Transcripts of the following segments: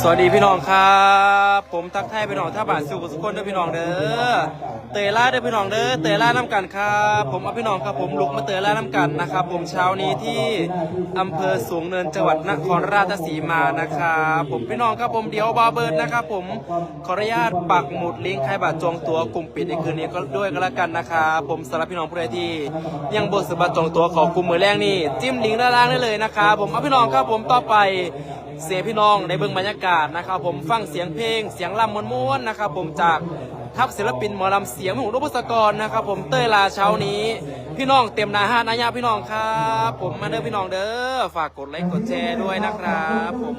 สวัสดีพี่น้องครับ ผมทักทายพี่น้องท่าบาทสู่สุขคนเด้อพี่น้องเด้อเตยล่าเด้อพี่น้องเด้อเตยล่าน้ำกันครับผมเอาพี่น้องครับผมลุกมาเตยล่าน้ำกันนะครับ ผมเช้านี้ที่อำเภอสูงเนินจังหวัดนครราชสีมานะครับผมพี่น้องครับผมเดี๋ยวบาเบิร์ดนะครับ ผมขออนุญาตปักหมุดลิงก์ใครบัตรจองตั๋วกลุ่มปิดในคืนนี้ก็ด้วยก็แล้วกันนะครับผมสำหรับพี่น้องผู้ใดที่ ยังบดสบัตจองตั๋วของกลุ่มมือแรกนี่จิ้มลิงก์ด้านล่างได้เลยนะครับผมเอาพี่น้องครับผมต่อไปเสียงพี่น้องในเบื้องบรรยากาศนะครับ ผมฟังเสียงเพลงเสียงลำม้วนๆนะครับผมจากทัพศิลปินหมอลำเสียงของรูปสกรนะครับ ผมเต้ยลาเช้านี้ พี่น้องเต็มนาห้านายาพี่น้องครับ ผมมาเด้อพี่น้องเด้อฝากกดไลค์กดแชร์ด้วยนะครับผม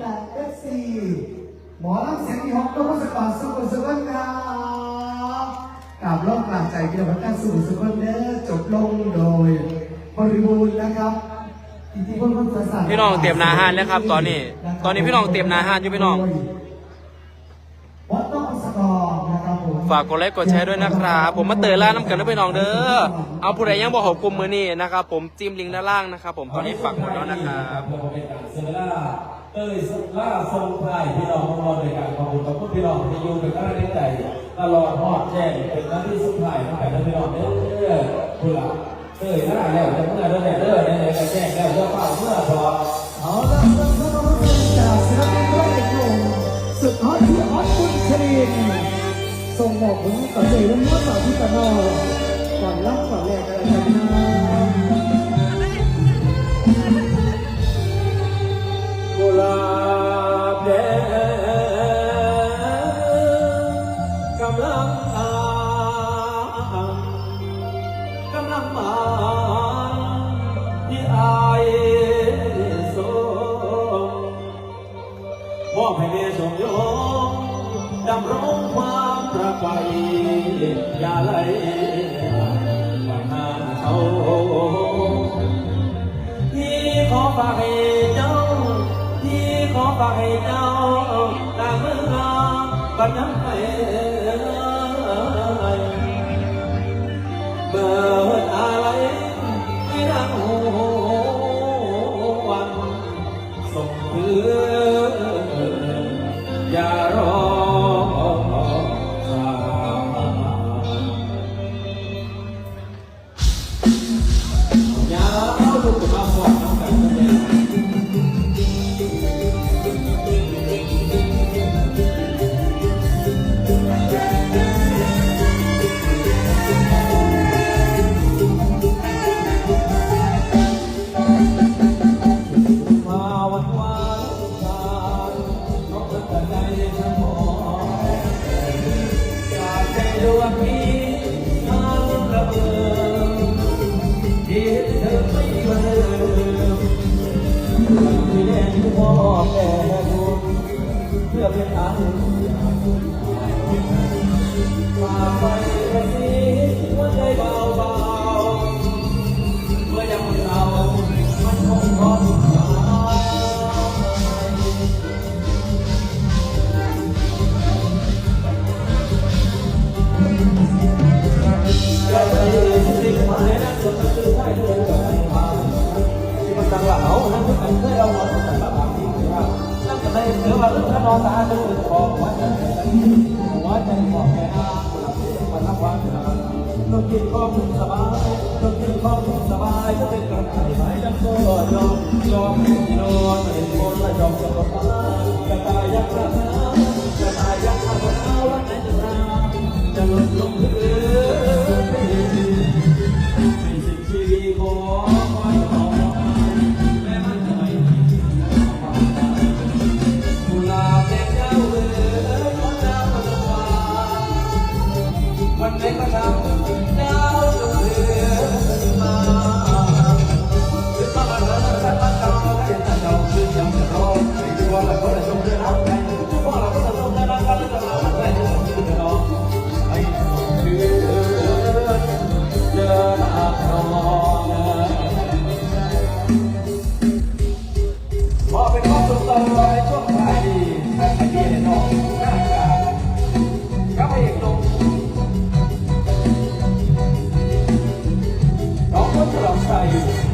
หมอลำเสียงที่ฮอกต้องสปอนสุขุมสุขนครับกราบร้องกราบใจพี่น้องท่านสุขุมสุขนเด้อจบลงโดยบริบูรณ์นะครับ พลของภาษาพี่น้องเตรียมหนาห้านแล้วครับ ตอนนี้ ตอนนี้พี่น้องเตรียมหนาห้านอยู่พี่น้องวัดต้องสกอร์นะครับผมฝากกดไลค์กดแชร์ด้วยนะครับผมมาเตยล่าน้ำกันด้วยพี่น้องเด้อเอาผู้ใดยังบอกขอบกลุ่มมือนี่นะครับผมจิ้มลิงก์ด้านล่างนะครับผมตอนนี้ฝากหมดแล้วนะครับผมเป็นการเซเวล่าเต้ยล่าทรงไทยพี่น้องของเราในการขอบคุณขอบคุณพี่น้องที่อยู่เป็นกำลังใจตลอดทอดแจ้งเป็นหน้าที่สุดท้ายของแต่ละพี่น้องเด้อคุณล่ะ เต้ยล่าแล้วเมื่อเด้อเด้อในไหนก็แจ้งแล้วว่อเป้าเมื่อพอเอาละเริ่มต้นเราเริ่มจากศิลปินร้อยเอกหนุ่มสุดฮอตที่ฮอตบุญชรินส่งบอกถึงต่อใจรุ่นน้องต่อที่ตะนอก่อนรับก่อนแรกอะไรกันนะ มอบให้แม่ส่งโยมดำรงความประไปอย่าไหลไปหาเขาที่ขอฝากให้เจ้า ที่ขอฝากให้เจ้าตามเมื่อบัดนั้นไปเบิดอะไรให้ดังหูวั แม่บุญเพื่อเป็นอันมา ได้เจอว่าเรื่องถ้านอนตาจะรู้พอหัวใจหัวใจบอกแค่อามันนับวันนองกินก็สุขสบายนองกินก็สุขสบายจะเป็นกระต่ายไหมยังโซ่ยอมยอมนอนเป็นคนละยอมสบายกระต่ายยักษ์กระต่ายก วันไล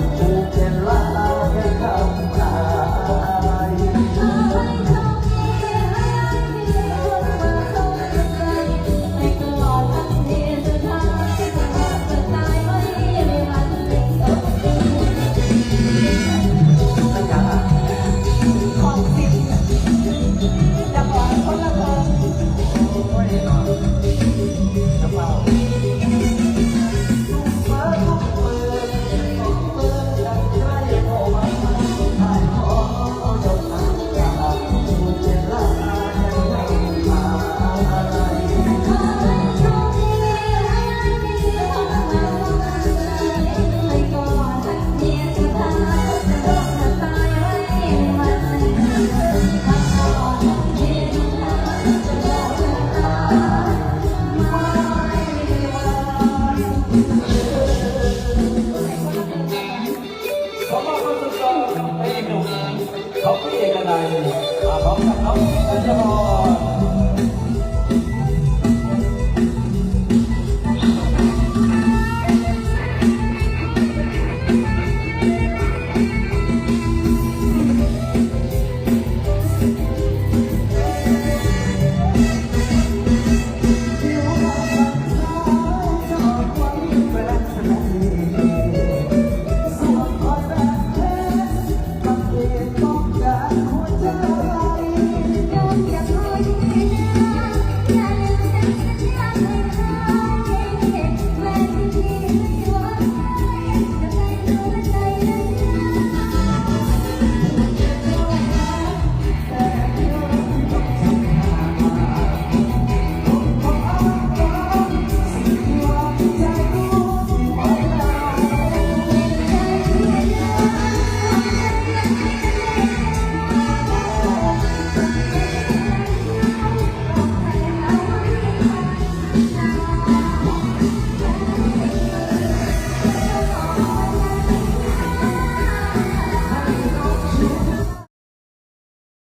Lord.